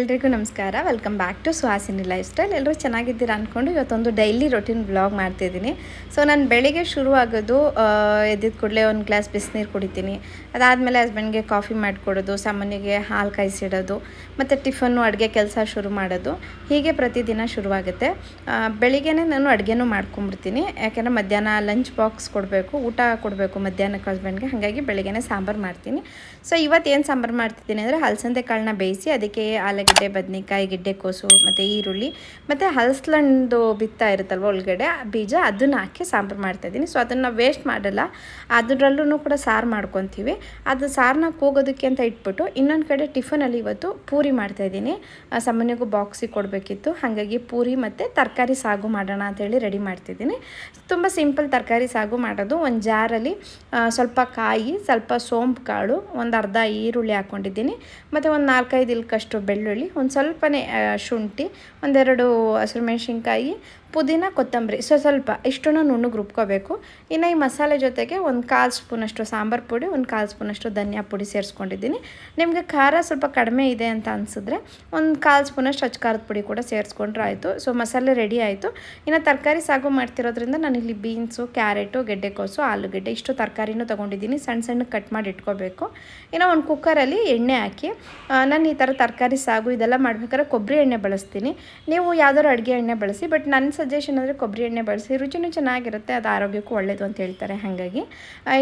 ಎಲ್ರಿಗೂ ನಮಸ್ಕಾರ. Welcome back to Suhasini lifestyle ಎಲ್ಲರೂ ಚೆನ್ನಾಗಿದ್ದೀರಾ ಅಂದ್ಕೊಂಡು ಇವತ್ತೊಂದು ಡೈಲಿ ರೊಟೀನ್ ಬ್ಲಾಗ್ ಮಾಡ್ತಿದ್ದೀನಿ. ಸೊ ನಾನು ಬೆಳಿಗ್ಗೆ ಶುರು ಆಗೋದು ಎದ್ದಿದ ಕೂಡಲೇ ಒಂದು ಗ್ಲಾಸ್ ಬಿಸಿನೀರು ಕುಡಿತೀನಿ. ಅದಾದಮೇಲೆ ಹಸ್ಬೆಂಡ್ಗೆ ಕಾಫಿ ಮಾಡಿಕೊಡೋದು, ಸಾಮಾನ್ಯಗೆ ಹಾಲು ಕಾಯಿಸಿಡೋದು, ಮತ್ತು ಟಿಫನ್ನು ಅಡುಗೆ ಕೆಲಸ ಶುರು ಮಾಡೋದು. ಹೀಗೆ ಪ್ರತಿದಿನ ಶುರುವಾಗುತ್ತೆ. ಬೆಳಿಗ್ಗೆನೇ ನಾನು ಅಡುಗೆನೂ ಮಾಡ್ಕೊಂಬಿಡ್ತೀನಿ ಯಾಕೆಂದರೆ ಮಧ್ಯಾಹ್ನ ಲಂಚ್ ಬಾಕ್ಸ್ ಕೊಡಬೇಕು, ಊಟ ಕೊಡಬೇಕು ಮಧ್ಯಾಹ್ನಕ್ಕೆ ಹಸ್ಬೆಂಡ್ಗೆ ಹಾಗಾಗಿ ಬೆಳಿಗ್ಗೆನೇ ಸಾಂಬಾರು ಮಾಡ್ತೀನಿ. ಸೊ ಇವತ್ತು ಏನು ಸಾಂಬಾರು ಮಾಡ್ತಿದ್ದೀನಿ ಅಂದರೆ ಹಲಸಂದೆ ಕಾಳನ್ನ ಬೇಯಿಸಿ, ಅದಕ್ಕೆ ಆಲೂಗಡ್ಡೆ ಬದನೆಕಾಯಿ ಗೆಡ್ಡೆಕೋಸು ಮತ್ತು ಈರುಳ್ಳಿ, ಮತ್ತು ಹಲಸ್ಲಂಡು ಬಿತ್ತಾ ಇರುತ್ತಲ್ವ ಒಳಗಡೆ ಬೀಜ ಅದನ್ನು ಹಾಕಿ ಸಾಂಬಾರು ಮಾಡ್ತಾಯಿದ್ದೀನಿ ಸೊ ಅದನ್ನು ವೇಸ್ಟ್ ಮಾಡಲ್ಲ. ಅದರಲ್ಲೂ ಕೂಡ ಸಾರು ಮಾಡ್ಕೊತೀವಿ. ಅದು ಸಾರನ್ನ ಕೂಗೋದಕ್ಕೆ ಅಂತ ಇಟ್ಬಿಟ್ಟು ಇನ್ನೊಂದು ಕಡೆ ಟಿಫನಲ್ಲಿ ಇವತ್ತು ಪೂರಿ ಮಾಡ್ತಾಯಿದ್ದೀನಿ ಸಾಮಾನ್ಯಗೂ ಬಾಕ್ಸಿಗೆ ಕೊಡಬೇಕಿತ್ತು. ಹಾಗಾಗಿ ಪೂರಿ ಮತ್ತು ತರಕಾರಿ ಸಾಗು ಮಾಡೋಣ ಅಂತೇಳಿ ರೆಡಿ ಮಾಡ್ತಿದ್ದೀನಿ ತುಂಬ ಸಿಂಪಲ್ ತರಕಾರಿ ಸಾಗು ಮಾಡೋದು. ಒಂದು ಜಾರಲ್ಲಿ ಸ್ವಲ್ಪ ಕಾಯಿ, ಸ್ವಲ್ಪ ಸೋಂಪು ಕಾಳು, ಒಂದು ಅರ್ಧ ಈರುಳ್ಳಿ ಹಾಕ್ಕೊಂಡಿದ್ದೀನಿ ಮತ್ತು ಒಂದು ನಾಲ್ಕೈದು ಇಲ್ಕಷ್ಟು ಬೆಳ್ಳುಳ್ಳಿ ಒಂದು ಸ್ವಲ್ಪನೇ ಶುಂಠಿ ಒಂದೆರಡು ಹಸಿರು ಮೆಣಸಿನ್ಕಾಯಿ, ಪುದೀನ, ಕೊತ್ತಂಬರಿ. ಸೊ, ಸ್ವಲ್ಪ ಇಷ್ಟನ್ನು ನುಣ್ಣಗೆ ರುಬ್ಕೋಬೇಕು. ಇನ್ನು ಈ ಮಸಾಲೆ ಜೊತೆಗೆ ಒಂದು ಕಾಲು ಸ್ಪೂನಷ್ಟು ಸಾಂಬಾರು ಪುಡಿ, ಒಂದು ಕಾಲು ಸ್ಪೂನಷ್ಟು ಧನಿಯಾ ಪುಡಿ ಸೇರಿಸ್ಕೊಂಡಿದ್ದೀನಿ. ನಿಮಗೆ ಖಾರ ಸ್ವಲ್ಪ ಕಡಿಮೆ ಇದೆ ಅಂತ ಅನಿಸಿದ್ರೆ ಒಂದು ಕಾಲು ಸ್ಪೂನಷ್ಟು ಅಚ್ಚ ಖಾರದ ಪುಡಿ ಕೂಡ ಸೇರಿಸ್ಕೊಂಡ್ರೆ ಆಯಿತು. ಸೊ, ಮಸಾಲೆ ರೆಡಿ ಆಯಿತು. ಇನ್ನು ತರಕಾರಿ ಸಾಗು ಮಾಡ್ತಿರೋದ್ರಿಂದ ನಾನಿಲ್ಲಿ ಬೀನ್ಸು, ಕ್ಯಾರೆಟು, ಗೆಡ್ಡೆಕೋಸು, ಆಲೂಗೆಡ್ಡೆ ಇಷ್ಟು ತರಕಾರಿನೂ ತೊಗೊಂಡಿದ್ದೀನಿ. ಸಣ್ಣ ಸಣ್ಣ ಕಟ್ ಮಾಡಿ ಇಟ್ಕೋಬೇಕು. ಇನ್ನು ಒಂದು ಕುಕ್ಕರಲ್ಲಿ ಎಣ್ಣೆ ಹಾಕಿ ನಾನು ಈ ಥರ ತರಕಾರಿ ಸಾಗು ಇದೆಲ್ಲ ಮಾಡ್ಬೇಕಾದ್ರೆ ಕೊಬ್ಬರಿ ಎಣ್ಣೆ ಬಳಸ್ತೀನಿ. ನೀವು ಯಾವ್ದಾದ್ರು ಅಡುಗೆ ಎಣ್ಣೆ ಬಳಸಿ ಬಟ್ ನನ್ನ ಸಜೆಷನ್ ಅಂದರೆ ಕೊಬ್ಬರಿ ಎಣ್ಣೆ ಬಳಸಿ. ರುಚಿನೂ ಚೆನ್ನಾಗಿರುತ್ತೆ, ಅದು ಆರೋಗ್ಯಕ್ಕೂ ಒಳ್ಳೆಯದು ಅಂತ ಹೇಳ್ತಾರೆ ಹಾಗಾಗಿ.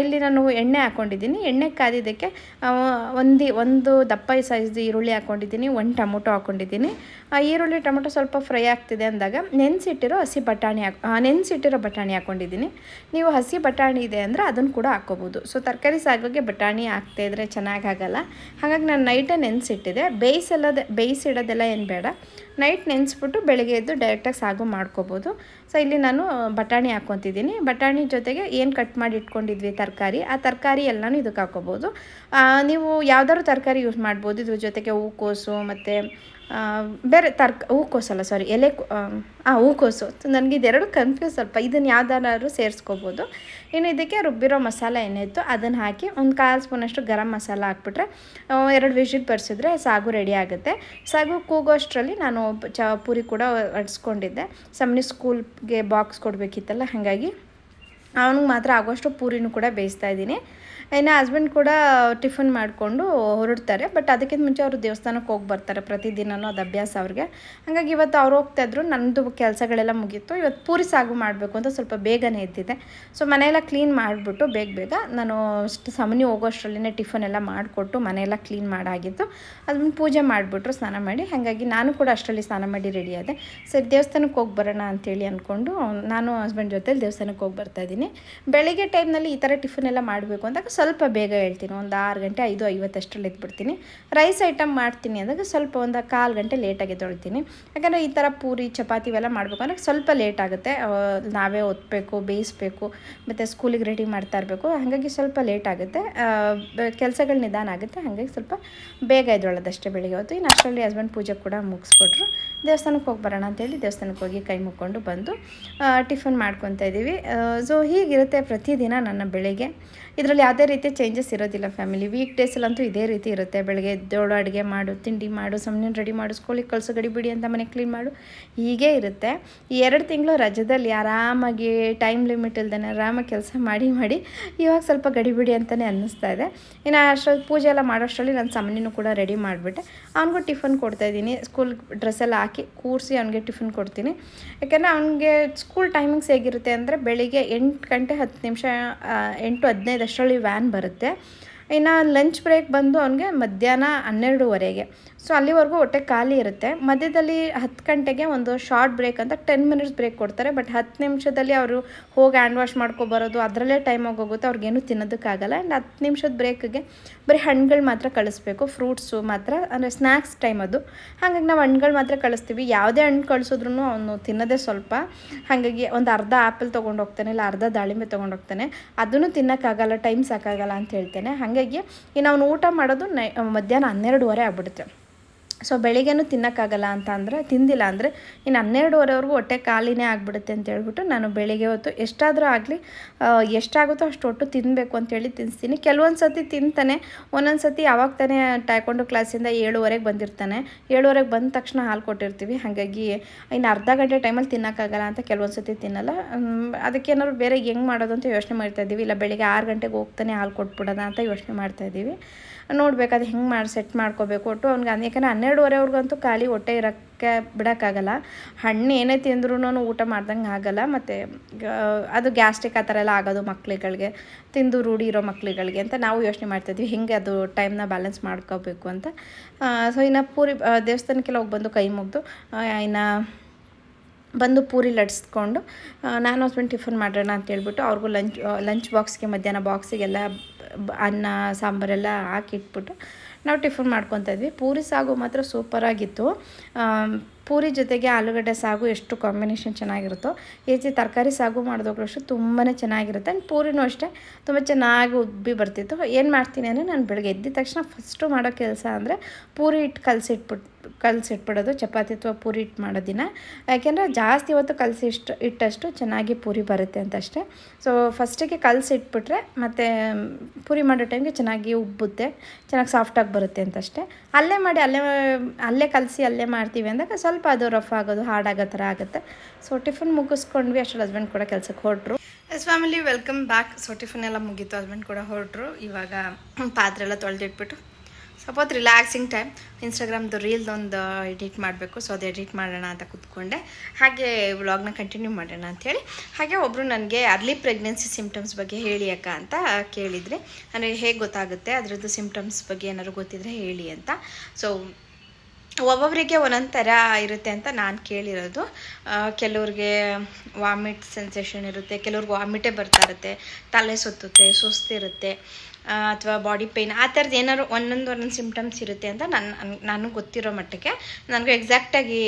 ಇಲ್ಲಿ ನಾನು ಎಣ್ಣೆ ಹಾಕ್ಕೊಂಡಿದ್ದೀನಿ ಎಣ್ಣೆ ಕಾದಿದ್ದಕ್ಕೆ ಒಂದು ಒಂದು ದಪ್ಪ ಸೈಜ್ ಈರುಳ್ಳಿ ಹಾಕ್ಕೊಂಡಿದ್ದೀನಿ ಒಂದು ಟೊಮೊಟೊ ಹಾಕ್ಕೊಂಡಿದ್ದೀನಿ ಈರುಳ್ಳಿ ಟೊಮೊಟೊ ಸ್ವಲ್ಪ ಫ್ರೈ ಆಗ್ತಿದೆ ಅಂದಾಗ ನೆನೆಸಿಟ್ಟಿರೋ ಹಸಿ ಬಟಾಣಿ ಹಾಕ್ ನೆನೆಸಿಟ್ಟಿರೋ ಬಟಾಣಿ ಹಾಕ್ಕೊಂಡಿದ್ದೀನಿ ನೀವು ಹಸಿ ಬಟಾಣಿ ಇದೆ ಅಂದರೆ ಅದನ್ನು ಕೂಡ ಹಾಕ್ಕೋಬೋದು. ಸೊ ತರಕಾರಿ ಸಾಗೋಗೆ ಬಟಾಣಿ ಹಾಕ್ತಾ ಇದ್ರೆ ಚೆನ್ನಾಗಾಗಲ್ಲ ಹಾಗಾಗಿ ನಾನು ನೈಟೇ ನೆನೆಸಿಟ್ಟಿದೆ. ಬೇಯಿಸಲ್ಲದೆ ಬೇಯಿಸಿಡೋದೆಲ್ಲ ಏನು ಬೇಡ. ನೈಟ್ ನೆನೆಸ್ಬಿಟ್ಟು ಬೆಳಗ್ಗೆ ಎದ್ದು ಡೈರೆಕ್ಟಾಗಿ ಸಾಗು ಮಾಡ್ಕೋಬೋದು. ಸೊ ಇಲ್ಲಿ ನಾನು ಬಟಾಣಿ ಹಾಕ್ಕೊತಿದ್ದೀನಿ. ಬಟಾಣಿ ಜೊತೆಗೆ ಏನು ಕಟ್ ಮಾಡಿ ಇಟ್ಕೊಂಡಿದ್ವಿ ತರಕಾರಿ, ಆ ತರಕಾರಿ ಎಲ್ಲನೂ ಇದಕ್ಕೆ ಹಾಕ್ಕೋಬೋದು. ನೀವು ಯಾವ್ದಾದ್ರು ತರಕಾರಿ ಯೂಸ್ ಮಾಡ್ಬೋದು. ಇದ್ರ ಜೊತೆಗೆ ಹೂಕೋಸು ಮತ್ತು ಬೇರೆ ತರ್ಕ ಹೂಕೋಸಲ್ಲ ಸಾರಿ ಎಲೆ ಹಾಂ ಹೂಕೋಸು. ನನಗೆ ಇದೆರಡು ಕನ್ಫ್ಯೂಸ್ ಸ್ವಲ್ಪ. ಇದನ್ನು ಯಾವ್ದಾದ್ರು ಸೇರಿಸ್ಕೋಬೋದು. ಇನ್ನು ಇದಕ್ಕೆ ರುಬ್ಬಿರೋ ಮಸಾಲ ಏನಿತ್ತು ಅದನ್ನು ಹಾಕಿ ಒಂದು ಕಾಲು ಸ್ಪೂನಷ್ಟು ಗರಂ ಮಸಾಲ ಹಾಕ್ಬಿಟ್ರೆ ಆ, ಎರಡು ವಿಷಿಟ್ ಬರ್ಸಿದ್ರೆ ಸಾಗು ರೆಡಿ ಆಗುತ್ತೆ. ಸಾಗು ಕೂಗೋಷ್ಟರಲ್ಲಿ ನಾನು ಚ ಪೂರಿ ಕೂಡ ಅಡ್ಸ್ಕೊಂಡಿದ್ದೆ. ಸಮ್ನಿ ಸ್ಕೂಲ್ಗೆ ಬಾಕ್ಸ್ ಕೊಡಬೇಕಿತ್ತಲ್ಲ ಹಾಗಾಗಿ. ಅವನಿಗೆ ಮಾತ್ರ ಆಗೋಷ್ಟು ಪೂರಿನೂ ಕೂಡ ಬೇಯಿಸ್ತಾ ಇದ್ದೀನಿ. ಇನ್ನು ಹಸ್ಬೆಂಡ್ ಕೂಡ ಟಿಫನ್ ಮಾಡಿಕೊಂಡು ಹೊರಡ್ತಾರೆ. ಬಟ್ ಅದಕ್ಕಿಂತ ಮುಂಚೆ ಅವರು ದೇವಸ್ಥಾನಕ್ಕೆ ಹೋಗಿ ಬರ್ತಾರೆ ಪ್ರತಿದಿನವೂ ಅದು ಅಭ್ಯಾಸ ಅವ್ರಿಗೆ. ಹಾಗಾಗಿ ಇವತ್ತು ಅವ್ರು ಹೋಗ್ತಾ ಇದ್ರು ನನ್ನದು ಕೆಲಸಗಳೆಲ್ಲ ಮುಗೀತು. ಇವತ್ತು ಪೂರಿ ಸಾಗು ಮಾಡಬೇಕು ಅಂತ ಸ್ವಲ್ಪ ಬೇಗನೆ ಎದ್ದಿದೆ ಸೊ ಮನೆಯೆಲ್ಲ ಕ್ಲೀನ್ ಮಾಡಿಬಿಟ್ಟು ಬೇಗ ಬೇಗ ನಾನು ಅಷ್ಟು ಸಮನಿ ಹೋಗೋಷ್ಟರಲ್ಲೇ ಟಿಫನ್ ಎಲ್ಲ ಮಾಡಿಕೊಟ್ಟು ಮನೆಯೆಲ್ಲ ಕ್ಲೀನ್ ಮಾಡಾಗಿತ್ತು ಅದನ್ನು ಪೂಜೆ ಮಾಡಿಬಿಟ್ರು, ಸ್ನಾನ ಮಾಡಿ. ಹಾಗಾಗಿ ನಾನು ಕೂಡ ಅಷ್ಟರಲ್ಲಿ ಸ್ನಾನ ಮಾಡಿ ರೆಡಿ ಆದೆ. ಸರಿ ದೇವಸ್ಥಾನಕ್ಕೆ ಹೋಗಿ ಬರೋಣ ಅಂತೇಳಿ ಅಂದ್ಕೊಂಡು ನಾನು ಹಸ್ಬೆಂಡ್ ಜೊತೆಲಿ ದೇವಸ್ಥಾನಕ್ಕೆ ಹೋಗಿ ಬರ್ತಾ ಇದ್ದೀನಿ. ಬೆಳಿಗ್ಗೆ ಟೈಮ್ನಲ್ಲಿ ಈ ಥರ ಟಿಫನ್ ಎಲ್ಲ ಮಾಡಬೇಕು ಅಂದಾಗ ಸ್ವಲ್ಪ ಬೇಗ ಹೇಳ್ತೀನಿ. ಒಂದು ಆರು ಗಂಟೆ, ಐದು, ಐವತ್ತಷ್ಟರಲ್ಲಿ ಎತ್ಬಿಡ್ತೀನಿ. ರೈಸ್ ಐಟಮ್ ಮಾಡ್ತೀನಿ ಅಂದಾಗ ಸ್ವಲ್ಪ ಒಂದು ಕಾಲು ಗಂಟೆ ಲೇಟಾಗಿ ತೊಳ್ತೀನಿ ಯಾಕಂದರೆ ಈ ಥರ ಪೂರಿ, ಚಪಾತಿ ಇವೆಲ್ಲ ಮಾಡಬೇಕು ಅಂದರೆ ಸ್ವಲ್ಪ ಲೇಟ್ ಆಗುತ್ತೆ. ನಾವೇ ಒತ್ತಬೇಕು ಬೇಯಿಸ್ಬೇಕು, ಮತ್ತು ಸ್ಕೂಲಿಗೆ ರೆಡಿ ಮಾಡ್ತಾ ಇರಬೇಕು. ಹಾಗಾಗಿ ಸ್ವಲ್ಪ ಲೇಟ್ ಆಗುತ್ತೆ. ಕೆಲಸಗಳು ನಿಧಾನ ಆಗುತ್ತೆ. ಹಾಗಾಗಿ ಸ್ವಲ್ಪ ಬೇಗ ಎದ್ದೊಳ್ಳೋದಷ್ಟೇ ಬೆಳಿಗ್ಗೆ ಹೊತ್ತು. ಇನ್ನು ಅಷ್ಟರಲ್ಲಿ ಹಸ್ಬೆಂಡ್ ಪೂಜೆ ಕೂಡ ಮುಗಿಸ್ಬಿಟ್ರು ದೇವಸ್ಥಾನಕ್ಕೆ ಹೋಗಿ ಬರೋಣ ಅಂತೇಳಿ ದೇವಸ್ಥಾನಕ್ಕೆ ಹೋಗಿ ಕೈ ಮುಕ್ಕೊಂಡು ಬಂದು ಟಿಫನ್ ಮಾಡ್ಕೊತಾ ಇದ್ದೀವಿ ಸೊ ಹೀಗಿರುತ್ತೆ ಪ್ರತಿದಿನ ನನ್ನ ಬೆಳಿಗ್ಗೆ. ಇದರಲ್ಲಿ ಯಾವುದೇ ರೀತಿ ಚೇಂಜಸ್ ಇರೋದಿಲ್ಲ ಫ್ಯಾಮಿಲಿ ವೀಕ್ ಡೇಸಲ್ಲಂತೂ ಇದೇ ರೀತಿ ಇರುತ್ತೆ. ಬೆಳಗ್ಗೆ ಎದ್ದೋಳು, ಅಡುಗೆ ಮಾಡು, ತಿಂಡಿ ಮಾಡು ಸಮನೆ ರೆಡಿ ಮಾಡು ಸ್ಕೂಲಿಗೆ ಕಳಿಸೋ ಗಡಿಬಿಡಿ ಅಂತ ಮನೆ ಕ್ಲೀನ್ ಮಾಡು. ಹೀಗೆ ಇರುತ್ತೆ. ಈ ಎರಡು ತಿಂಗಳು ರಜದಲ್ಲಿ ಆರಾಮಾಗಿ ಟೈಮ್ ಲಿಮಿಟ್ ಇಲ್ದೇ ಆರಾಮಾಗಿ ಕೆಲಸ ಮಾಡಿ ಮಾಡಿ ಇವಾಗ ಸ್ವಲ್ಪ ಗಡಿಬಿಡಿ ಅಂತಲೇ ಅನ್ನಿಸ್ತಾ ಇದೆ. ಇನ್ನು ಅಷ್ಟೊಂದು ಪೂಜೆ ಎಲ್ಲ ಮಾಡೋಷ್ಟರಲ್ಲಿ ನಾನು ಸಮನಿನೂ ಕೂಡ ರೆಡಿ ಮಾಡಿಬಿಟ್ಟೆ. ಅವ್ನಿಗೂ ಟಿಫನ್ ಕೊಡ್ತಾಯಿದ್ದೀನಿ ಸ್ಕೂಲ್ ಡ್ರೆಸ್ ಎಲ್ಲ ಹಾಕಿ ಕೂರಿಸಿ ಅವನಿಗೆ ಟಿಫನ್ ಕೊಡ್ತೀನಿ. ಯಾಕೆಂದರೆ ಅವನಿಗೆ ಸ್ಕೂಲ್ ಟೈಮಿಂಗ್ಸ್ ಹೇಗಿರುತ್ತೆ ಅಂದರೆ ಬೆಳಿಗ್ಗೆ ಎಂಟು ಗಂಟೆ ಹತ್ತು ನಿಮಿಷ ಎಂಟು ಹದಿನೈದು ಅಷ್ಟರಲ್ಲಿ ವ್ಯಾನ್ ಬರುತ್ತೆ. ಇನ್ನು ಲಂಚ್ ಬ್ರೇಕ್ ಬಂದು ಅವನಿಗೆ ಮಧ್ಯಾಹ್ನ ಹನ್ನೆರಡುವರೆಗೆ. ಸೊ ಅಲ್ಲಿವರೆಗೂ ಹೊಟ್ಟೆ ಖಾಲಿ ಇರುತ್ತೆ. ಮಧ್ಯದಲ್ಲಿ ಹತ್ತು ಗಂಟೆಗೆ ಒಂದು ಶಾರ್ಟ್ ಬ್ರೇಕ್ ಅಂತ ಟೆನ್ ಮಿನಿಟ್ಸ್ ಬ್ರೇಕ್ ಕೊಡ್ತಾರೆ. ಬಟ್ ಹತ್ತು ನಿಮಿಷದಲ್ಲಿ ಅವರು ಹೋಗಿ ಹ್ಯಾಂಡ್ ವಾಶ್ ಮಾಡ್ಕೊಬರೋದು, ಅದರಲ್ಲೇ ಟೈಮ್ ಆಗೋಗುತ್ತೆ. ಅವ್ರಿಗೇನು ತಿನ್ನೋದಕ್ಕಾಗಲ್ಲ. ಆ್ಯಂಡ್ ಹತ್ತು ನಿಮಿಷದ ಬ್ರೇಕ್ಗೆ ಬರೀ ಹಣ್ಣುಗಳು ಮಾತ್ರ ಕಳಿಸ್ಬೇಕು. ಫ್ರೂಟ್ಸು ಮಾತ್ರ, ಅಂದರೆ ಸ್ನ್ಯಾಕ್ಸ್ ಟೈಮ್ ಅದು. ಹಾಗಾಗಿ ನಾವು ಹಣ್ಣುಗಳು ಮಾತ್ರ ಕಳಿಸ್ತೀವಿ. ಯಾವುದೇ ಹಣ್ಣು ಕಳಿಸಿದ್ರು ಅವನು ತಿನ್ನೋದೇ ಸ್ವಲ್ಪ. ಹಾಗಾಗಿ ಒಂದು ಅರ್ಧ ಆ್ಯಪಲ್ ತೊಗೊಂಡು ಹೋಗ್ತಾನೆ, ಇಲ್ಲ ಅರ್ಧ ದಾಳಿಂಬೆ ತೊಗೊಂಡು ಹೋಗ್ತಾನೆ. ಅದನ್ನು ತಿನ್ನೋಕ್ಕಾಗಲ್ಲ ಟೈಮ್ ಸಾಕಾಗಲ್ಲ ಅಂತ ಹೇಳ್ತೇನೆ. ಹಾಗಾಗಿ ಇನ್ನು ಅವನು ಊಟ ಮಾಡೋದು ನೈ ಮಧ್ಯಾಹ್ನ ಹನ್ನೆರಡುವರೆ ಆಗ್ಬಿಡುತ್ತೆ. ಸೊ ಬೆಳಿಗ್ಗೆನೂ ತಿನ್ನೋಕ್ಕಾಗಲ್ಲ ಅಂತ ಅಂದರೆ ತಿಂದಿಲ್ಲ ಅಂದರೆ ಇನ್ನು ಹನ್ನೆರಡುವರೆವರೆಗೂ ಹೊಟ್ಟೆ ಖಾಲಿನೇ ಆಗಿಬಿಡುತ್ತೆ ಅಂತ ಹೇಳ್ಬಿಟ್ಟು ನಾನು ಬೆಳಿಗ್ಗೆ ಹೊತ್ತು ಎಷ್ಟಾದರೂ ಆಗಲಿ ಎಷ್ಟಾಗುತ್ತೋ ಅಷ್ಟು ಒಟ್ಟು ತಿನ್ನಬೇಕು ಅಂತೇಳಿ ತಿನ್ನಿಸ್ತೀನಿ. ಕೆಲವೊಂದು ಸತಿ ತಿಂತಾನೆ, ಒಂದೊಂದು ಸತಿ ಯಾವಾಗ ತಾನೇ ಟಾಯ್ಕೊಂಡು ಕ್ಲಾಸಿಂದ ಏಳುವರೆಗೆ ಬಂದಿರ್ತಾನೆ. ಏಳುವರೆಗೆ ಬಂದ ತಕ್ಷಣ ಹಾಲು ಕೊಟ್ಟಿರ್ತೀವಿ. ಹಾಗಾಗಿ ಇನ್ನು ಅರ್ಧ ಗಂಟೆ ಟೈಮಲ್ಲಿ ತಿನ್ನೋಕ್ಕಾಗಲ್ಲ ಅಂತ ಕೆಲವೊಂದು ಸತಿ ತಿನ್ನಲ್ಲ. ಅದಕ್ಕೆ ಅದಕ್ಕೇನಾದ್ರು ಬೇರೆ ಹೆಂಗೆ ಮಾಡೋದು ಅಂತ ಯೋಚನೆ ಮಾಡ್ತಾಯಿದ್ದೀವಿ ಇಲ್ಲ, ಬೆಳಿಗ್ಗೆ ಆರು ಗಂಟೆಗೆ ಹೋಗ್ತಾನೆ ಹಾಲು ಕೊಟ್ಬಿಡೋಣ ಅಂತ ಯೋಚನೆ ಮಾಡ್ತಾ ಇದ್ದೀವಿ. ನೋಡ್ಬೇಕು, ಅದು ಹೆಂಗೆ ಮಾಡಿ ಸೆಟ್ ಮಾಡ್ಕೋಬೇಕು. ಒಟ್ಟು ಅವ್ನಿಗೆ ಯಾಕಂದರೆ ಹನ್ನೆರಡುವರೆವರೆಗಂತೂ ಖಾಲಿ ಹೊಟ್ಟೆ ಇರೋಕ್ಕೆ ಬಿಡೋಕ್ಕಾಗಲ್ಲ. ಹಣ್ಣು ಏನೇ ತಿಂದ್ರೂ ಊಟ ಮಾಡ್ದಂಗೆ ಆಗಲ್ಲ. ಮತ್ತು ಅದು ಗ್ಯಾಸ್ಟ್ರಿಕ್ ಆ ಥರ ಎಲ್ಲ ಆಗೋದು ಮಕ್ಳುಗಳಿಗೆ. ತಿಂದು ರೂಢಿ ಇರೋ ಮಕ್ಳುಗಳಿಗೆ ಅಂತ ನಾವು ಯೋಚನೆ ಮಾಡ್ತಿದ್ವಿ ಹಿಂಗೆ ಅದು ಟೈಮ್ನ ಬ್ಯಾಲೆನ್ಸ್ ಮಾಡ್ಕೋಬೇಕು ಅಂತ. ಸೊ ಇನ್ನು ಪೂರಿ ದೇವಸ್ಥಾನಕ್ಕೆಲ್ಲ ಹೋಗಿ ಬಂದು ಕೈ ಮುಗಿದು ಇನ್ನು ಬಂದು ಪೂರಿ ಲಟ್ಸ್ಕೊಂಡು ನಾನು ಹಸ್ಬೆಂಡ್ ಟಿಫನ್ ಮಾಡೋಣ ಅಂತ ಹೇಳ್ಬಿಟ್ಟು ಅವ್ರಿಗೂ ಲಂಚ್ ಲಂಚ್ ಬಾಕ್ಸ್ಗೆ ಮಧ್ಯಾಹ್ನ ಬಾಕ್ಸಿಗೆಲ್ಲ ಅನ್ನ ಸಾಂಬಾರೆಲ್ಲ ಹಾಕಿಟ್ಬಿಟ್ಟು ನಾವು ಟಿಫನ್ ಮಾಡ್ಕೊತಾ ಇದ್ವಿ. ಪೂರಿ ಸಾಗು ಮಾತ್ರ ಸೂಪರಾಗಿತ್ತು ಪೂರಿ ಜೊತೆಗೆ ಆಲೂಗಡ್ಡೆ ಸಾಗು ಎಷ್ಟು ಕಾಂಬಿನೇಷನ್ ಚೆನ್ನಾಗಿರುತ್ತೋ, ಈ ರೀತಿ ತರಕಾರಿ ಸಾಗು ಮಾಡಿದಾಗಲೂ ಅಷ್ಟು ತುಂಬಾ ಚೆನ್ನಾಗಿರುತ್ತೆ. ಆ್ಯಂಡ್ ಪೂರಿನೂ ಅಷ್ಟೇ ತುಂಬ ಚೆನ್ನಾಗಿ ಉಬ್ಬಿ ಬರ್ತಿತ್ತು. ಏನು ಮಾಡ್ತೀನಿ ಅಂದರೆ ನಾನು ಬೆಳಗ್ಗೆ ಎದ್ದ ತಕ್ಷಣ ಫಸ್ಟು ಮಾಡೋ ಕೆಲಸ ಅಂದರೆ ಪೂರಿ ಹಿಟ್ಟು ಕಲಸಿಟ್ಬಿಟ್ಟು ಕಲಸಿಟ್ಬಿಡೋದು. ಚಪಾತಿ ಅಥವಾ ಪೂರಿ ಹಿಟ್ಟು ಮಾಡೋ ದಿನ. ಯಾಕೆಂದರೆ ಜಾಸ್ತಿ ಇವತ್ತು ಕಲಸಿ ಇಷ್ಟು, ಇಟ್ಟಷ್ಟು ಚೆನ್ನಾಗಿ ಪೂರಿ ಬರುತ್ತೆ ಅಂತ ಅಷ್ಟೇ. ಸೊ ಫಸ್ಟಿಗೆ ಕಲಸಿಟ್ಬಿಟ್ರೆ ಮತ್ತು ಪೂರಿ ಮಾಡೋ ಟೈಮ್ಗೆ ಚೆನ್ನಾಗಿ ಉಬ್ಬುತ್ತೆ, ಚೆನ್ನಾಗಿ ಸಾಫ್ಟಾಗಿ ಬರುತ್ತೆ ಅಂತ ಅಷ್ಟೇ. ಅಲ್ಲೇ ಮಾಡಿ, ಅಲ್ಲೇ ಅಲ್ಲೇ ಕಲಸಿ, ಅಲ್ಲೇ ಮಾಡ್ತೀವಿ ಅಂದಾಗ ಸ್ವಲ್ಪ ಅದು ರಫ್ ಆಗೋದು ಹಾಡಾಗೋ ಥರ ಆಗುತ್ತೆ. ಸೊ ಟಿಫನ್ ಮುಗಿಸ್ಕೊಂಡ್ವಿ, ಅಷ್ಟರಲ್ಲಿ ಹಸ್ಬೆಂಡ್ ಕೂಡ ಕೆಲಸಕ್ಕೆ ಹೊರಟರು. Yes family welcome back so tiffin ಎಲ್ಲ ಮುಗೀತು ಹಸ್ಬೆಂಡ್ ಕೂಡ ಹೊರಟರು. ಇವಾಗ ಪಾತ್ರೆ ಎಲ್ಲ ತೊಳೆದಿಟ್ಬಿಟ್ಟು ಸ್ವಲ್ಪ ಹೊತ್ತು ರಿಲ್ಯಾಕ್ಸಿಂಗ್ ಟೈಮ್ ಇನ್ಸ್ಟಾಗ್ರಾಮ್ದು ರೀಲ್ದೊಂದು ಎಡಿಟ್ ಮಾಡಬೇಕು. ಸೊ ಅದು ಎಡಿಟ್ ಮಾಡೋಣ ಅಂತ ಕೂತ್ಕೊಂಡೆ. ಹಾಗೆ ವ್ಲಾಗ್ನ ಕಂಟಿನ್ಯೂ ಮಾಡೋಣ ಅಂಥೇಳಿ. ಹಾಗೆ ಒಬ್ಬರು ನನಗೆ ಅರ್ಲಿ ಪ್ರೆಗ್ನೆನ್ಸಿ ಸಿಮ್ಟಮ್ಸ್ ಬಗ್ಗೆ ಹೇಳಿ ಅಕ್ಕ ಅಂತ ಕೇಳಿದ್ರಿ. ನನಗೆ ಹೇಗೆ ಗೊತ್ತಾಗುತ್ತೆ? ಅದರದ್ದು ಸಿಮ್ಟಮ್ಸ್ ಬಗ್ಗೆ ಏನಾದ್ರು ಗೊತ್ತಿದ್ರೆ ಹೇಳಿ ಅಂತ. ಸೊ ಒಬ್ಬೊಬ್ಬರಿಗೆ ಒಂದೊಂದು ಥರ ಇರುತ್ತೆ ಅಂತ ನಾನು ಕೇಳಿರೋದು. ಕೆಲವ್ರಿಗೆ ವಾಮಿಟ್ ಸೆನ್ಸೇಷನ್ ಇರುತ್ತೆ, ಕೆಲವ್ರಿಗೆ ವಾಮಿಟೇ ಬರ್ತಾ ಇರುತ್ತೆ, ತಲೆ ಸುತ್ತುತ್ತೆ, ಸುಸ್ತಿರುತ್ತೆ ಅಥವಾ ಬಾಡಿ ಪೇಯ್ನ್ ಆ ಥರದ್ದು ಏನಾದ್ರು ಒಂದೊಂದು ಒಂದೊಂದು ಸಿಂಪ್ಟಮ್ಸ್ ಇರುತ್ತೆ ಅಂತ ನನ್ನ ನನಗೆ ಗೊತ್ತಿರೋ ಮಟ್ಟಕ್ಕೆ ನನಗೆ ಎಕ್ಸಾಕ್ಟಾಗಿ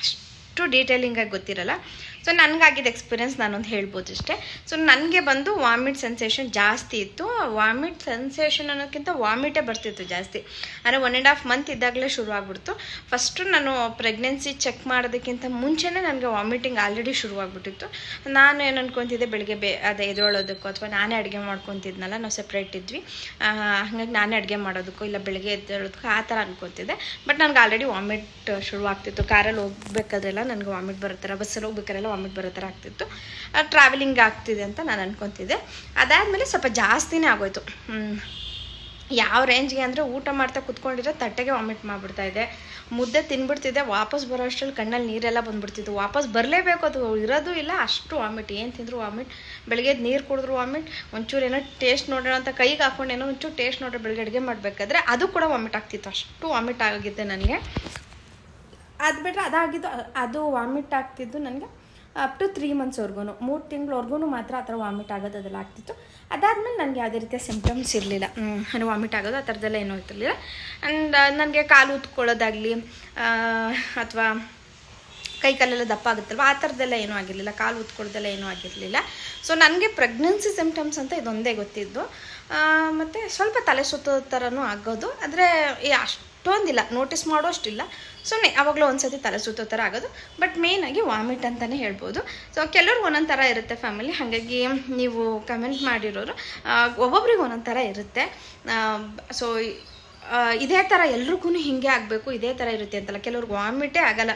ಅಷ್ಟು ಡೀಟೇಲಿಂಗಾಗಿ ಗೊತ್ತಿರಲ್ಲ. ಸೊ ನನಗಾಗಿದ್ದ ಎಕ್ಸ್ಪೀರಿಯೆನ್ಸ್ ನಾನೊಂದು ಹೇಳ್ಬೋದು ಅಷ್ಟೇ ಸೊ ನನಗೆ ಬಂದು ವಾಮಿಟ್ ಸೆನ್ಸೇಷನ್ ಜಾಸ್ತಿ ಇತ್ತು. ವಾಮಿಟ್ ಸೆನ್ಸೇಷನ್ ಅನ್ನೋಕ್ಕಿಂತ ವಾಮಿಟೇ ಬರ್ತಿತ್ತು ಜಾಸ್ತಿ. ಅಂದರೆ ಒನ್ ಆ್ಯಂಡ್ ಹಾಫ್ ಮಂತ್ ಇದ್ದಾಗಲೇ ಶುರು ಆಗ್ಬಿಡ್ತು. ಫಸ್ಟು ನಾನು ಪ್ರೆಗ್ನೆನ್ಸಿ ಚೆಕ್ ಮಾಡೋದಕ್ಕಿಂತ ಮುಂಚೆನೇ ನನಗೆ ವಾಮಿಟಿಂಗ್ ಆಲ್ರೆಡಿ ಶುರುವಾಗ್ಬಿಟ್ಟಿತ್ತು ನಾನು ಏನು ಅನ್ಕೊತಿದ್ದೆ, ಬೆಳಿಗ್ಗೆ ಬೇ ಅದೇ ಎದ್ದೇಳೋದಕ್ಕೋ ಅಥವಾ ನಾನೇ ಅಡುಗೆ ಮಾಡ್ಕೊತಿದ್ನಲ್ಲ, ನಾವು ಸಪ್ರೇಟ್ ಇದ್ವಿ. ಹಾಗಾಗಿ ನಾನೇ ಅಡುಗೆ ಮಾಡೋದಕ್ಕೂ ಇಲ್ಲ ಬೆಳಿಗ್ಗೆ ಎದ್ದೇಳೋದಕ್ಕೂ ಆ ಥರ ಅನ್ಕೊತಿದ್ದೆ. ಬಟ್ ನನಗೆ ಆಲ್ರೆಡಿ ವಾಮಿಟ್ ಶುರುವಾಗ್ತಿತ್ತು. ಕಾರಲ್ಲಿ ಹೋಗ್ಬೇಕಾದ್ರೆಲ್ಲ ನನಗೆ ವಾಮಿಟ್ ಬರೋ ಥರ ಬಸ್ಸಲ್ಲಿ ಹೋಗ್ಬೇಕಾರೆಲ್ಲ ವಾಮಿಟ್ ಬರೋ ಥರ ಆಗ್ತಿತ್ತು. ಟ್ರಾವೆಲಿಂಗ್ ಆಗ್ತಿದೆ ಅಂತ ನಾನು ಅನ್ಕೊತಿದ್ದೆ. ಅದಾದಮೇಲೆ ಸ್ವಲ್ಪ ಜಾಸ್ತಿನೇ ಆಗೋಯ್ತು. ಯಾವ ರೇಂಜ್ಗೆ ಅಂದರೆ ಊಟ ಮಾಡ್ತಾ ಕುತ್ಕೊಂಡಿರೋ ತಟ್ಟೆಗೆ ವಾಮಿಟ್ ಮಾಡಿಬಿಡ್ತಾ ಇದೆ ಮುದ್ದೆ ತಿನ್ಬಿಡ್ತಿದ್ದೆ. ವಾಪಸ್ ಬರೋ ಅಷ್ಟರಲ್ಲಿ ಕಣ್ಣಲ್ಲಿ ನೀರೆಲ್ಲ ಬಂದ್ಬಿಡ್ತಿತ್ತು. ವಾಪಸ್ ಬರಲೇಬೇಕು ಅದು. ಇರೋದು ಇಲ್ಲ, ಅಷ್ಟು ವಾಮಿಟ್ ಏನು ತಿಂದರು ವಾಮಿಟ್ ಬೆಳಗ್ಗೆ ನೀರು ಕುಡಿದ್ರು ವಾಮಿಟ್ ಒಂಚೂರು ಏನೋ ಟೇಸ್ಟ್ ನೋಡೋಣ ಅಂತ ಕೈಗೆ ಹಾಕೊಂಡು ಏನೋ ಒಂಚೂರು ಟೇಸ್ಟ್ ನೋಡ್ರೆ ಬೆಳಗ್ಗೆ ಅಡುಗೆ ಮಾಡಬೇಕಾದ್ರೆ ಅದು ಕೂಡ ವಾಮಿಟ್ ಆಗ್ತಿತ್ತು. ಅಷ್ಟು ವಾಮಿಟ್ ಆಗಿದ್ದೆ ನನಗೆ. ಅದು ಬಿಟ್ಟರೆ ಅದಾಗಿದ್ದು, ಅದು ವಾಮಿಟ್ ಆಗ್ತಿದ್ದು ನನಗೆ ಅಪ್ ಟು ತ್ರೀ ಮಂತ್ಸ್ವರೆಗೂ ಮೂರು ತಿಂಗಳವರೆಗೂ ಮಾತ್ರ ಆ ಥರ ವಾಮಿಟ್ ಆಗೋದು ಅದೆಲ್ಲ ಆಗ್ತಿತ್ತು. ಅದಾದಮೇಲೆ ನನಗೆ ಯಾವುದೇ ರೀತಿಯ ಸಿಂಪ್ಟಮ್ಸ್ ಇರಲಿಲ್ಲ. ಅಂದರೆ ವಾಮಿಟ್ ಆಗೋದು ಆ ಥರದ್ದೆಲ್ಲ ಏನೂ ಇರ್ತಿರ್ಲಿಲ್ಲ ಆ್ಯಂಡ್ ನನಗೆ ಕಾಲು ಉತ್ಕೊಳ್ಳೋದಾಗಲಿ ಅಥವಾ ಕೈ ಕಾಲೆಲ್ಲ ದಪ್ಪ ಆಗುತ್ತಲ್ವ? ಆ ಥರದ್ದೆಲ್ಲ ಏನೂ ಆಗಿರಲಿಲ್ಲ. ಕಾಲು ಉತ್ಕೊಳ್ಳೋದೆಲ್ಲ ಏನೂ ಆಗಿರಲಿಲ್ಲ. ಸೊ ನನಗೆ ಪ್ರೆಗ್ನೆನ್ಸಿ ಸಿಂಪ್ಟಮ್ಸ್ ಅಂತ ಇದೊಂದೇ ಗೊತ್ತಿದ್ದು. ಮತ್ತು ಸ್ವಲ್ಪ ತಲೆ ಸುತ್ತೋ ಥರನೂ ಆಗೋದು. ಆದರೆ ಅಷ್ಟೊಂದಿಲ್ಲ ನೋಟಿಸ್ ಮಾಡೋಷ್ಟಿಲ್ಲ. ಸುಮ್ಮನೆ ಅವಾಗಲೂ ಒಂದ್ಸತಿ ತಲೆ ಸುತ್ತೋ ಥರ ಆಗೋದು. ಬಟ್ ಮೇಯ್ನಾಗಿ ವಾಮಿಟ್ ಅಂತಲೇ ಹೇಳ್ಬೋದು. ಸೊ ಕೆಲವ್ರಿಗೆ ಒಂದೊಂದು ಥರ ಇರುತ್ತೆ ಫ್ಯಾಮಿಲಿ ಹಾಗಾಗಿ ನೀವು ಕಮೆಂಟ್ ಮಾಡಿರೋರು ಒಬ್ಬೊಬ್ರಿಗೆ ಒಂದೊಂದು ಥರ ಇರುತ್ತೆ. ಸೊ ಇದೇ ಥರ ಎಲ್ರಿಗೂ ಹಿಂಗೆ ಆಗಬೇಕು, ಇದೇ ಥರ ಇರುತ್ತೆ ಅಂತಲ್ಲ. ಕೆಲವ್ರಿಗೆ ವಾಮಿಟೇ ಆಗಲ್ಲ.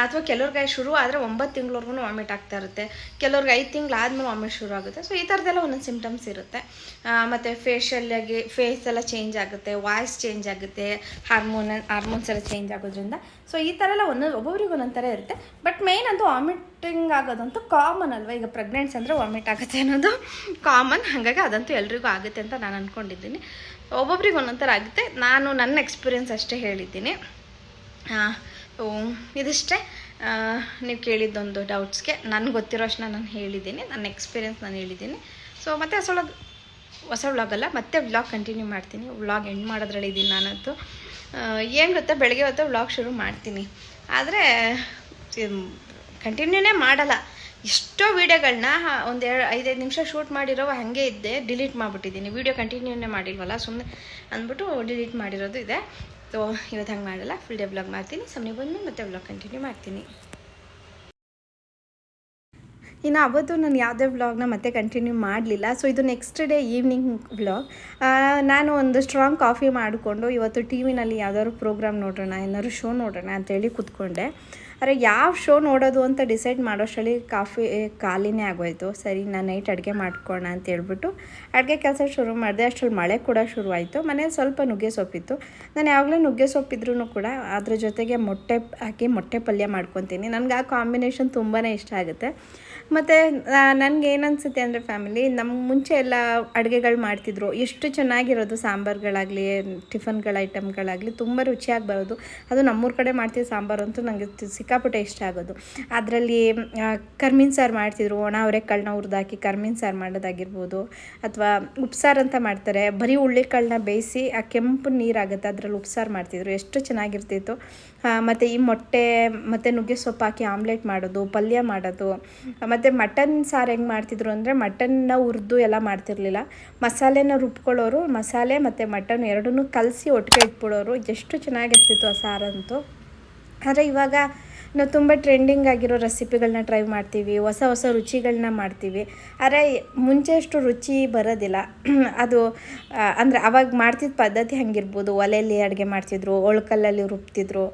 ಅಥವಾ ಕೆಲವ್ರಿಗೆ ಶುರು ಆದರೆ ಒಂಬತ್ತು ತಿಂಗಳವರೆಗೂ ವಾಮಿಟ್ ಆಗ್ತಾ ಇರುತ್ತೆ. ಕೆಲವ್ರಿಗೆ ಐದು ತಿಂಗಳು ಆದಮೇಲೆ ವಾಮಿಟ್ ಶುರು ಆಗುತ್ತೆ. ಸೊ ಈ ಥರದ್ದೆಲ್ಲ ಒಂದೊಂದು ಸಿಮ್ಟಮ್ಸ್ ಇರುತ್ತೆ. ಮತ್ತು ಫೇಶಿಯಲ್ಲಾಗಿ ಫೇಸ್ ಎಲ್ಲ ಚೇಂಜ್ ಆಗುತ್ತೆ ವಾಯ್ಸ್ ಚೇಂಜ್ ಆಗುತ್ತೆ ಹಾರ್ಮೋನ್ ಹಾರ್ಮೋನ್ಸ್ ಎಲ್ಲ ಚೇಂಜ್ ಆಗೋದ್ರಿಂದ. ಸೊ ಈ ಥರ ಎಲ್ಲ ಒಂದೊಂದು ಒಬ್ಬೊಬ್ರಿಗೆ ಒಂದೊಂದು ಥರ ಇರುತ್ತೆ. ಬಟ್ ಮೇಯ್ನ್ ಅಂತೂ ವಾಮಿಟಿಂಗ್ ಆಗೋದಂತೂ ಕಾಮನ್ ಅಲ್ವಾ? ಈಗ ಪ್ರೆಗ್ನೆನ್ಸ್ ಅಂದರೆ ವಾಮಿಟ್ ಆಗುತ್ತೆ ಅನ್ನೋದು ಕಾಮನ್ ಹಾಗಾಗಿ ಅದಂತೂ ಎಲ್ರಿಗೂ ಆಗುತ್ತೆ ಅಂತ ನಾನು ಅಂದ್ಕೊಂಡಿದ್ದೀನಿ ಒಬ್ಬೊಬ್ರಿಗೆ ಒಂದೊಂದು ಥರ ಆಗುತ್ತೆ. ನಾನು ನನ್ನ ಎಕ್ಸ್ಪೀರಿಯನ್ಸ್ ಅಷ್ಟೇ ಹೇಳಿದ್ದೀನಿ. ಆ, ಸೊ ಇದಿಷ್ಟೇ. ನೀವು ಕೇಳಿದ್ದೊಂದು ಡೌಟ್ಸ್ಗೆ ನನಗೆ ಗೊತ್ತಿರೋ ನಾನು ಹೇಳಿದ್ದೀನಿ. ನನ್ನ ಎಕ್ಸ್ಪೀರಿಯೆನ್ಸ್ ನಾನು ಹೇಳಿದ್ದೀನಿ. ಸೊ ಮತ್ತೆ ಅಸೊಳಗೆ ಹೊಸ ವ್ಲಾಗಲ್ಲ ಮತ್ತೆ ವ್ಲಾಗ್ ಕಂಟಿನ್ಯೂ ಮಾಡ್ತೀನಿ. ವ್ಲಾಗ್ ಎಂಡ್ ಮಾಡೋದ್ರಲ್ಲಿ ಇದ್ದೀನಿ ನಾನಂತೂ. ಏನು ಗೊತ್ತಾ? ಬೆಳಗ್ಗೆ ಹೊತ್ತು ವ್ಲಾಗ್ ಶುರು ಮಾಡ್ತೀನಿ. ಆದರೆ ಕಂಟಿನ್ಯೂನೇ ಮಾಡಲ್ಲ. ಎಷ್ಟೋ ವೀಡಿಯೋಗಳನ್ನ ಒಂದು ಎರಡು, ಐದೈದು ನಿಮಿಷ ಶೂಟ್ ಮಾಡಿರೋ ಹಾಗೆ ಇದ್ದೆ. ಡಿಲೀಟ್ ಮಾಡಿಬಿಟ್ಟಿದ್ದೀನಿ. ವೀಡಿಯೋ ಕಂಟಿನ್ಯೂನೇ ಮಾಡಿಲ್ವಲ್ಲ? ಸುಮ್ಮನೆ ಅಂದ್ಬಿಟ್ಟು ಡಿಲೀಟ್ ಮಾಡಿರೋದು ಇದೆ. ಸೊ ಇವತ್ತು ಹಂಗೆ ಮಾಡಲ್ಲ. ಫುಲ್ ಡೇ ಬ್ಲಾಗ್ ಮಾಡ್ತೀನಿ. ಸಮಯ ಬಂದು ಮತ್ತೆ ವ್ಲಾಗ್ ಕಂಟಿನ್ಯೂ ಮಾಡ್ತೀನಿ. ಇನ್ನು ಅವತ್ತು ನಾನು ಯಾವುದೇ ವ್ಲಾಗ್ನ ಮತ್ತೆ ಕಂಟಿನ್ಯೂ ಮಾಡಲಿಲ್ಲ. ಸೊ ಇದು ನೆಕ್ಸ್ಟ್ ಡೇ ಈವ್ನಿಂಗ್ ವ್ಲಾಗ್ ನಾನು ಒಂದು ಸ್ಟ್ರಾಂಗ್ ಕಾಫಿ ಮಾಡಿಕೊಂಡು ಇವತ್ತು ಟಿ ವಿನಲ್ಲಿ ಯಾವ್ದಾದ್ರು ಪ್ರೋಗ್ರಾಮ್ ನೋಡೋಣ, ಏನಾದ್ರು ಶೋ ನೋಡೋಣ ಅಂತೇಳಿ ಕೂತ್ಕೊಂಡೆ. ಆದರೆ ಯಾವ ಶೋ ನೋಡೋದು ಅಂತ ಡಿಸೈಡ್ ಮಾಡೋಷ್ಟರಲ್ಲಿ ಕಾಫಿ ಖಾಲಿನೇ ಆಗೋಯ್ತು. ಸರಿ, ನಾನು ನೈಟ್ ಅಡುಗೆ ಮಾಡ್ಕೋಣ ಅಂತ ಹೇಳ್ಬಿಟ್ಟು ಅಡುಗೆ ಕೆಲಸ ಶುರು ಮಾಡಿದೆ. ಅಷ್ಟರಲ್ಲಿ ಮಳೆ ಕೂಡ ಶುರುವಾಯಿತು ಮನೇಲಿ ಸ್ವಲ್ಪ ನುಗ್ಗೆ ಸೊಪ್ಪಿತ್ತು. ನಾನು ಯಾವಾಗಲೂ ನುಗ್ಗೆ ಸೊಪ್ಪಿದ್ರೂ ಕೂಡ ಅದ್ರ ಜೊತೆಗೆ ಮೊಟ್ಟೆ ಹಾಕಿ ಮೊಟ್ಟೆ ಪಲ್ಯ ಮಾಡ್ಕೊತೀನಿ. ನನಗೆ ಆ ಕಾಂಬಿನೇಷನ್ ತುಂಬಾ ಇಷ್ಟ ಆಗುತ್ತೆ. ಮತ್ತು ನನಗೆ ಏನು ಅನಿಸುತ್ತೆ ಅಂದರೆ ಫ್ಯಾಮಿಲಿ ನಮ್ಮ ಮುಂಚೆ ಎಲ್ಲ ಅಡುಗೆಗಳು ಮಾಡ್ತಿದ್ರು. ಎಷ್ಟು ಚೆನ್ನಾಗಿರೋದು ಸಾಂಬಾರುಗಳಾಗಲಿ, ಟಿಫನ್ಗಳ ಐಟಮ್ಗಳಾಗಲಿ ತುಂಬ ರುಚಿಯಾಗಿ ಬರೋದು. ಅದು ನಮ್ಮೂರ ಕಡೆ ಮಾಡ್ತಿದ್ದ ಸಾಂಬಾರು ಅಂತೂ ನನಗೆ ಸಿಕ್ಕಾಪಟ್ಟೆ ಇಷ್ಟ ಆಗೋದು. ಅದರಲ್ಲಿ ಕರ್ಮೀನ್ ಸಾರು ಮಾಡ್ತಿದ್ರು. ಒಣ ಅವರೆಕಾಳನ್ನ ಹುರಿದಾಕಿ ಕರ್ಮೀನ್ ಸಾರು ಮಾಡೋದಾಗಿರ್ಬೋದು. ಅಥವಾ ಉಪ್ಸಾರು ಅಂತ ಮಾಡ್ತಾರೆ. ಬರೀ ಹುಳ್ಳಿಕಾಳನ್ನ ಬೇಯಿಸಿ, ಆ ಕೆಂಪು ನೀರಾಗುತ್ತೆ. ಅದರಲ್ಲಿ ಉಪ್ಸಾರು ಮಾಡ್ತಿದ್ರು. ಎಷ್ಟು ಚೆನ್ನಾಗಿರ್ತಿತ್ತು. ಮತ್ತು ಈ ಮೊಟ್ಟೆ, ಮತ್ತು ನುಗ್ಗೆ ಸೊಪ್ಪು ಹಾಕಿ ಆಮ್ಲೆಟ್ ಮಾಡೋದು, ಪಲ್ಯ ಮಾಡೋದು ಮತ್ತು ಮಟನ್ ಸಾರು ಹೆಂಗೆ ಮಾಡ್ತಿದ್ರು ಅಂದರೆ ಮಟನ್ನ ಹುರಿದು ಎಲ್ಲ ಮಾಡ್ತಿರ್ಲಿಲ್ಲ. ಮಸಾಲೆನ ರುಬ್ಕೊಳ್ಳೋರು ಮಸಾಲೆ ಮತ್ತು ಮಟನ್ ಎರಡನ್ನೂ ಕಲಸಿ ಒಟ್ಟಿಗೆ ಇಟ್ಬಿಡೋರು. ಎಷ್ಟು ಚೆನ್ನಾಗಿರ್ತಿತ್ತು ಆ ಸಾರಂತೂ ಆದರೆ ಇವಾಗ ನಾವು ತುಂಬ ಟ್ರೆಂಡಿಂಗ್ ಆಗಿರೋ ರೆಸಿಪಿಗಳನ್ನ ಟ್ರೈ ಮಾಡ್ತೀವಿ, ಹೊಸ ಹೊಸ ರುಚಿಗಳನ್ನ ಮಾಡ್ತೀವಿ. ಆದರೆ ಮುಂಚೆ ಅಷ್ಟು ರುಚಿ ಬರೋದಿಲ್ಲ. ಅದು ಅಂದರೆ ಅವಾಗ ಮಾಡ್ತಿದ್ದ ಪದ್ಧತಿ ಹಂಗಿರ್ಬೋದು. ಒಲೆಯಲ್ಲಿ ಅಡುಗೆ ಮಾಡ್ತಿದ್ರು, ಒಳ್ಕಲ್ಲಲ್ಲಿ ರುಬ್ತಿದ್ರು.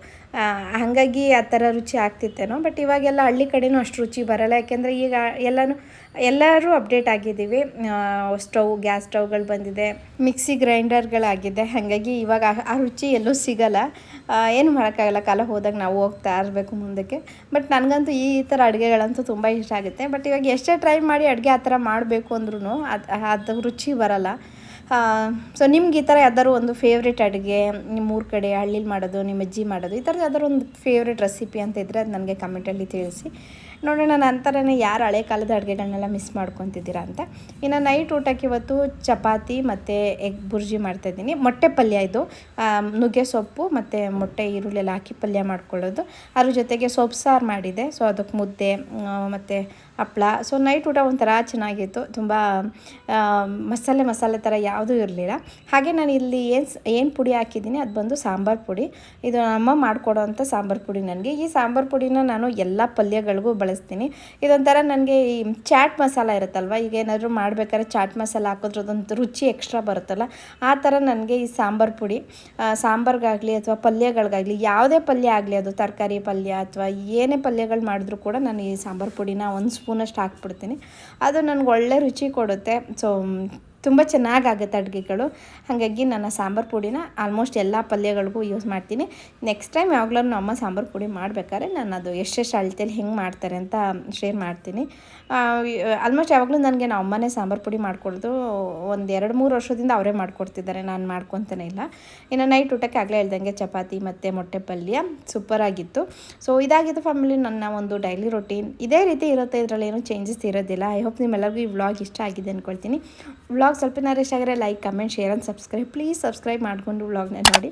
ಹಾಗಾಗಿ ಆ ಥರ ರುಚಿ ಆಗ್ತಿತ್ತೇನೋ ಬಟ್ ಇವಾಗೆಲ್ಲ ಹಳ್ಳಿ ಕಡೆನೂ ಅಷ್ಟು ರುಚಿ ಬರಲ್ಲ. ಯಾಕೆಂದರೆ ಈಗ ಎಲ್ಲನೂ, ಎಲ್ಲರೂ ಅಪ್ಡೇಟ್ ಆಗಿದ್ದೀವಿ. ಸ್ಟೌವ್, ಗ್ಯಾಸ್ ಸ್ಟವ್ಗಳು ಬಂದಿದೆ, ಮಿಕ್ಸಿ ಗ್ರೈಂಡರ್ಗಳಾಗಿದೆ. ಹಾಗಾಗಿ ಇವಾಗ ಆ ರುಚಿ ಎಲ್ಲೂ ಸಿಗಲ್ಲ. ಏನು ಮಾಡೋಕ್ಕಾಗಲ್ಲ, ಕಾಲ ಹೋದಾಗ ನಾವು ಹೋಗ್ತಾ ಇರಬೇಕು ಮುಂದಕ್ಕೆ. ಬಟ್ ನನಗಂತೂ ಈ ಥರ ಅಡುಗೆಗಳಂತೂ ತುಂಬ ಇಷ್ಟ ಆಗುತ್ತೆ. ಬಟ್ ಇವಾಗ ಎಷ್ಟೇ ಟ್ರೈ ಮಾಡಿ ಅಡುಗೆ ಆ ಥರ ಮಾಡಬೇಕು ಅಂದ್ರೂ ಅದು ಅದು ರುಚಿ ಬರಲ್ಲ. ಸೊ ನಿಮ್ಗೆ ಈ ಥರ ಯಾವ್ದಾದ್ರು ಒಂದು ಫೇವ್ರೇಟ್ ಅಡುಗೆ, ನಿಮ್ಮ ಊರ ಕಡೆ ಹಳ್ಳಿಲಿ ಮಾಡೋದು, ನಿಮ್ಮ ಅಜ್ಜಿ ಮಾಡೋದು, ಈ ಥರದ್ದು ಯಾವ್ದಾದ್ರು ಒಂದು ಫೇವ್ರೇಟ್ ರೆಸಿಪಿ ಅಂತ ಇದ್ದರೆ ಅದು ನನಗೆ ಕಮೆಂಟಲ್ಲಿ ತಿಳಿಸಿ. ನೋಡೋಣ ನಂತರನೇ ಯಾರು ಹಳೆ ಕಾಲದ ಅಡುಗೆಗಳನ್ನೆಲ್ಲ ಮಿಸ್ ಮಾಡ್ಕೊತಿದ್ದೀರಾ ಅಂತ. ಇನ್ನು ನೈಟ್ ಊಟಕ್ಕೆ ಇವತ್ತು ಚಪಾತಿ ಮತ್ತು ಎಗ್ ಬುರ್ಜಿ ಮಾಡ್ತಾಯಿದ್ದೀನಿ ಮೊಟ್ಟೆ ಪಲ್ಯ ಇದು. ನುಗ್ಗೆ ಸೊಪ್ಪು ಮತ್ತು ಮೊಟ್ಟೆ ಈರುಳ್ಳಿ ಎಲ್ಲ ಹಾಕಿ ಪಲ್ಯ ಮಾಡ್ಕೊಳ್ಳೋದು. ಅದ್ರ ಜೊತೆಗೆ ಸೊಪ್ಪು ಸಾರು ಮಾಡಿದೆ. ಸೊ ಅದಕ್ಕೆ ಮುದ್ದೆ ಮತ್ತು ಹಪ್ಳ ಸೊ ನೈಟ್ ಊಟ ಒಂಥರ ಚೆನ್ನಾಗಿತ್ತು. ತುಂಬ ಮಸಾಲೆ ಮಸಾಲೆ ಥರ ಯಾವುದೂ ಇರಲಿಲ್ಲ. ಹಾಗೆ ನಾನು ಇಲ್ಲಿ ಏನು ಏನು ಪುಡಿ ಹಾಕಿದ್ದೀನಿ, ಅದು ಬಂದು ಸಾಂಬಾರು ಪುಡಿ. ಇದು ನಮ್ಮ ಮಾಡಿಕೊಡೋ ಅಂಥ ಸಾಂಬಾರು ಪುಡಿ ನನಗೆ. ಈ ಸಾಂಬಾರು ಪುಡಿನ ನಾನು ಎಲ್ಲ ಪಲ್ಯಗಳಿಗೂ ಬಳಸ್ತೀನಿ. ಇದೊಂಥರ ನನಗೆ ಈ ಚಾಟ್ ಮಸಾಲ ಇರುತ್ತಲ್ವ ಈಗ ಏನಾದರೂ ಮಾಡಬೇಕಾದ್ರೆ ಚಾಟ್ ಮಸಾಲ ಹಾಕಿದ್ರೆ ಅದೊಂದು ರುಚಿ ಎಕ್ಸ್ಟ್ರಾ ಬರುತ್ತಲ್ಲ, ಆ ಥರ ನನಗೆ ಈ ಸಾಂಬಾರು ಪುಡಿ ಸಾಂಬಾರ್ಗಾಗಲಿ ಅಥವಾ ಪಲ್ಯಗಳಿಗಾಗಲಿ, ಯಾವುದೇ ಪಲ್ಯ ಆಗಲಿ, ಅದು ತರಕಾರಿ ಪಲ್ಯ ಅಥವಾ ಏನೇ ಪಲ್ಯಗಳು ಮಾಡಿದ್ರೂ ಕೂಡ ನಾನು ಈ ಸಾಂಬಾರು ಪುಡಿನ ಒಂದು ಸ್ಪೂನಷ್ಟು ಹಾಕ್ಬಿಡ್ತೀನಿ. ಅದು ನನಗೆ ಒಳ್ಳೆ ರುಚಿ ಕೊಡುತ್ತೆ. ಸೊ ತುಂಬ ಚೆನ್ನಾಗಾಗುತ್ತೆ ಅಡುಗೆಗಳು. ಹಾಗಾಗಿ ನನ್ನ ಸಾಂಬಾರು ಪುಡಿನ ಆಲ್ಮೋಸ್ಟ್ ಎಲ್ಲ ಪಲ್ಯಗಳಿಗೂ ಯೂಸ್ ಮಾಡ್ತೀನಿ. ನೆಕ್ಸ್ಟ್ ಟೈಮ್ ಯಾವಾಗಲೂ ನಮ್ಮ ಸಾಂಬಾರು ಪುಡಿ ಮಾಡಬೇಕಾದ್ರೆ ನಾನು ಅದು ಎಷ್ಟೆಷ್ಟು ಅಳತೆಯಲ್ಲಿ ಹೆಂಗೆ ಮಾಡ್ತಾರೆ ಅಂತ ಶೇರ್ ಮಾಡ್ತೀನಿ. ಆಲ್ಮೋಸ್ಟ್ ಯಾವಾಗಲೂ ನನಗೆ ನಮ್ಮ ಅಮ್ಮನೇ ಸಾಂಬಾರು ಪುಡಿ ಮಾಡಿಕೊಡೋದು ಒಂದು ಎರಡು ಮೂರು ವರ್ಷದಿಂದ ಅವರೇ ಮಾಡಿಕೊಡ್ತಿದ್ದಾರೆ. ನಾನು ಮಾಡ್ಕೊತಾನೆ ಇಲ್ಲ. ಇನ್ನು ನೈಟ್ ಊಟಕ್ಕೆ ಆಗಲೇ ಹೇಳ್ದಂಗೆ ಚಪಾತಿ ಮತ್ತು ಮೊಟ್ಟೆ ಪಲ್ಯ ಸೂಪರಾಗಿತ್ತು ಸೊ ಇದಾಗಿದ್ದು ಫ್ಯಾಮಿಲಿ ನನ್ನ ಒಂದು ಡೈಲಿ ರೊಟೀನ್ ಇದೇ ರೀತಿ ಇರುತ್ತೆ. ಇದರಲ್ಲಿ ಏನೂ ಚೇಂಜಸ್ ಇರೋದಿಲ್ಲ. ಐ ಹೋಪ್ ನಿಮ್ಮೆಲ್ಲರಿಗೂ ಈ ವ್ಲಾಗ್ ಇಷ್ಟ ಆಗಿದೆ ಅಂದ್ಕೊಳ್ತೀನಿ ವ್ಲಾಗ್ ಸ್ವಲ್ಪ ಇಷ್ಟ ಆಗಿದ್ರೆ like comment share and subscribe please subscribe ಮಾಡಿಕೊಂಡು ವ್ಲಾಗ್ನ ನೋಡಿ.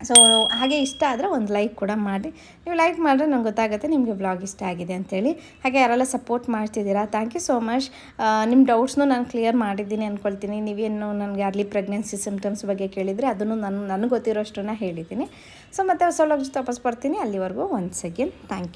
ಸೊ ಹಾಗೆ ಇಷ್ಟ ಆದರೆ ಒಂದು ಲೈಕ್ ಕೂಡ ಮಾಡಿ. ನೀವು ಲೈಕ್ ಮಾಡಿದ್ರೆ ನಂಗೆ ಗೊತ್ತಾಗುತ್ತೆ ನಿಮಗೆ ವ್ಲಾಗ್ ಇಷ್ಟ ಆಗಿದೆ ಅಂತೇಳಿ. ಹಾಗೆ ಯಾರೆಲ್ಲ ಸಪೋರ್ಟ್ ಮಾಡ್ತಿದ್ದೀರಾ ಥ್ಯಾಂಕ್ ಯು ಸೋ ಮಚ್ ನಿಮ್ಮ ಡೌಟ್ಸ್ನು ನಾನು ಕ್ಲಿಯರ್ ಮಾಡಿದ್ದೀನಿ ಅಂದ್ಕೊಳ್ತೀನಿ ನೀವೇನು ನನಗೆ ಅರ್ಲಿ ಪ್ರೆಗ್ನೆನ್ಸಿ ಸಿಮ್ಟಮ್ಸ್ ಬಗ್ಗೆ ಕೇಳಿದರೆ ಅದನ್ನು ನಾನು, ನನಗೆ ಗೊತ್ತಿರೋಷ್ಟನ್ನು ಹೇಳಿದ್ದೀನಿ. ಸೊ ಮತ್ತೆ ಹೊಸ ವ್ಲಾಗ್ ಜೊತೆ ವಾಪಸ್ ಬರ್ತೀನಿ. ಅಲ್ಲಿವರೆಗೂ ಒನ್ಸ್ ಅಗೇನ್ ಥ್ಯಾಂಕ್ ಯು